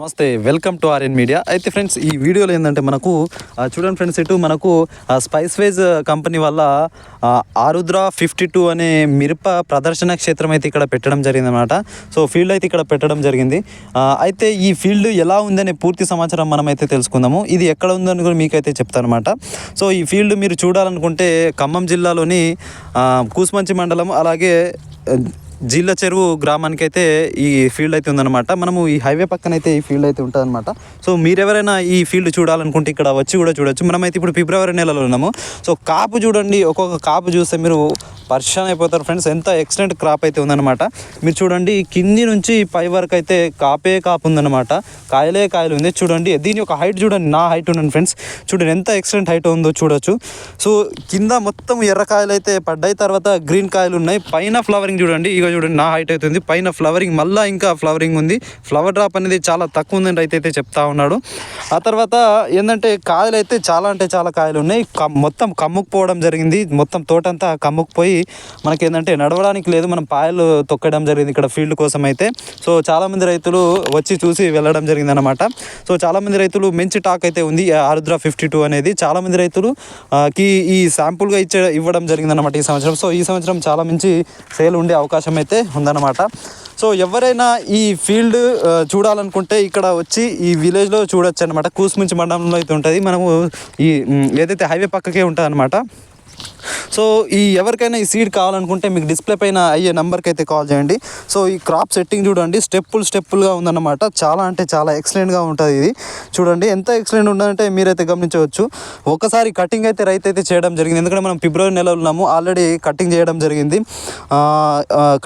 నమస్తే welcome to RN media. అయితే friends ఈ వీడియోలో ఏంటంటే మనకు చూడండి ఫ్రెండ్స్ ఇటు మనకు స్పైస్ వేజ్ కంపెనీ వల్ల ఆరుద్ర ఫిఫ్టీ టూ అనే మిరప ప్రదర్శన క్షేత్రం అయితే ఇక్కడ పెట్టడం జరిగింది అనమాట సో ఫీల్డ్ అయితే ఇక్కడ పెట్టడం జరిగింది. అయితే ఈ ఫీల్డ్ ఎలా ఉందనే పూర్తి సమాచారం మనమైతే తెలుసుకుందాము. ఇది ఎక్కడ ఉందని కూడా మీకైతే చెప్తాను సో ఈ ఫీల్డ్ మీరు చూడాలనుకుంటే ఖమ్మం జిల్లాలోని కూసుమంచి మండలం అలాగే ఆ, జిల్లా చెరువు గ్రామానికి అయితే ఈ ఫీల్డ్ అయితే ఉందన్నమాట. మనము ఈ హైవే పక్కన అయితే ఈ ఫీల్డ్ అయితే ఉంటుందన్నమాట. సో మీరెవరైనా ఈ ఫీల్డ్ చూడాలనుకుంటే ఇక్కడ వచ్చి కూడా చూడొచ్చు. మనమైతే ఇప్పుడు ఫిబ్రవరి నెలలో ఉన్నాము. సో కాపు చూడండి ఒక్కొక్క కాపు చూస్తే మీరు పర్షన్ అయిపోతారు ఫ్రెండ్స్. ఎంత ఎక్సలెంట్ క్రాప్ అయితే ఉందన్నమాట. మీరు చూడండి కింది నుంచి పై వరకు అయితే కాపే కాపు ఉందన్నమాట. కాయలే కాయలు ఉంది. చూడండి దీని యొక్క హైట్ చూడండి నా హైట్ ఉండండి ఫ్రెండ్స్. చూడండి ఎంత ఎక్సలెంట్ హైట్ ఉందో చూడొచ్చు. సో కింద మొత్తం ఎర్ర కాయలు అయితే పడ్డాయి. తర్వాత గ్రీన్ కాయలు ఉన్నాయి. పైన ఫ్లవరింగ్ చూడండి. ఇక చూడండి నా హైట్ అవుతుంది పైన ఫ్లవరింగ్ మళ్ళీ ఇంకా ఫ్లవరింగ్ ఉంది. ఫ్లవర్ డ్రాప్ అనేది చాలా తక్కువ ఉందని రైతు అయితే చెప్తా ఉన్నాడు. ఆ తర్వాత ఏంటంటే కాయలు అయితే చాలా అంటే చాలా కాయలు ఉన్నాయి. మొత్తం కమ్ముకుపోవడం జరిగింది. మొత్తం తోటంతా కమ్ముకుపోయి మనకి ఏంటంటే నడవడానికి లేదు మనం పాయలు తొక్కడం జరిగింది ఇక్కడ ఫీల్డ్ కోసం అయితే సో చాలామంది రైతులు వచ్చి చూసి వెళ్ళడం జరిగింది అనమాట సో చాలామంది రైతులు మంచి టాక్ అయితే ఉంది ఆరుద్ర ఫిఫ్టీ టూ అనేది. చాలామంది రైతులు కి ఈ శాంపుల్గా ఇచ్చే ఇవ్వడం జరిగింది అనమాట ఈ సంవత్సరం. సో ఈ సంవత్సరం చాలా మంచి సేల్ ఉండే అవకాశం అయితే ఉందన్నమాట. సో ఎవరైనా ఈ ఫీల్డ్ చూడాలనుకుంటే ఇక్కడ వచ్చి ఈ విలేజ్లో చూడొచ్చు అనమాట కూసుమించి మండలంలో అయితే ఉంటుంది. మనము ఈ ఏదైతే హైవే పక్కకే ఉంటుంది అనమాట సో ఈ ఎవరికైనా ఈ సీడ్ కావాలనుకుంటే మీకు డిస్ప్లే పైన అయ్యే నెంబర్కి అయితే కాల్ చేయండి. సో ఈ క్రాప్ సెట్టింగ్ చూడండి స్టెప్పులు స్టెప్పులుగా ఉందన్నమాట. చాలా అంటే చాలా ఎక్సలెంట్గా ఉంటుంది ఇది. చూడండి ఎంత ఎక్సలెంట్ ఉందంటే మీరైతే గమనించవచ్చు. ఒకసారి కటింగ్ అయితే రైతు అయితే చేయడం జరిగింది. ఎందుకంటే మనం ఫిబ్రవరి నెలలో ఉన్నాము ఆల్రెడీ కటింగ్ చేయడం జరిగింది.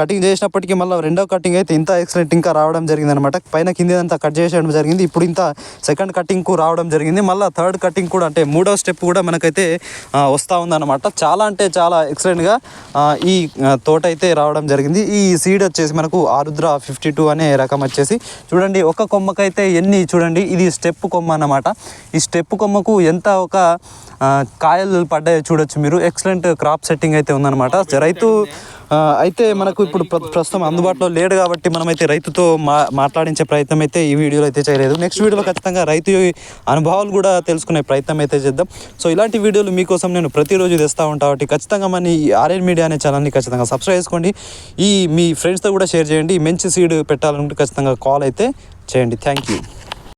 కటింగ్ చేసినప్పటికీ మళ్ళీ రెండో కటింగ్ అయితే ఇంత ఎక్సలెంట్ ఇంకా రావడం జరిగింది అనమాట పైన కింద అంతా కట్ చేసేయడం జరిగింది. ఇప్పుడు ఇంత సెకండ్ కటింగ్కు రావడం జరిగింది. మళ్ళీ థర్డ్ కటింగ్ కూడా అంటే మూడో స్టెప్ కూడా మనకైతే వస్తూ ఉందన్నమాట. చాలా అంటే చాలా ఎక్సలెంట్గా ఈ తోట అయితే రావడం జరిగింది. ఈ సీడ్ వచ్చేసి మనకు ఆరుద్ర ఫిఫ్టీ టూ అనే రకం వచ్చేసి చూడండి ఒక కొమ్మకైతే ఎన్ని చూడండి ఇది స్టెప్ కొమ్మ అన్నమాట. ఈ స్టెప్ కొమ్మకు ఎంత ఒక కాయలు పడ్డాయో చూడొచ్చు మీరు. ఎక్సలెంట్ క్రాప్ సెట్టింగ్ అయితే ఉందన్నమాట. రైతు అయితే మనకు ఇప్పుడు ప్ర- ప్రస్తుతం అందుబాటులో లేడు కాబట్టి మనమైతే రైతుతో మా మాట్లాడించే ప్రయత్నం అయితే ఈ వీడియోలో అయితే చేయలేదు. నెక్స్ట్ వీడియోలో ఖచ్చితంగా రైతు అనుభవాలు కూడా తెలుసుకునే ప్రయత్నం అయితే చేద్దాం. సో ఇలాంటి వీడియోలు మీకోసం నేను ప్రతిరోజు తెస్తూ ఉంటాను కాబట్టి ఖచ్చితంగా మన ఈ ఆర్ఎన్ మీడియా అనే ఛానల్ని ఖచ్చితంగా సబ్స్క్రైబ్ చేసుకోండి. ఈ మీ ఫ్రెండ్స్తో కూడా షేర్ చేయండి. మంచి సీడ్ పెట్టాలనుకుంటే ఖచ్చితంగా కాల్ అయితే చేయండి. Thank you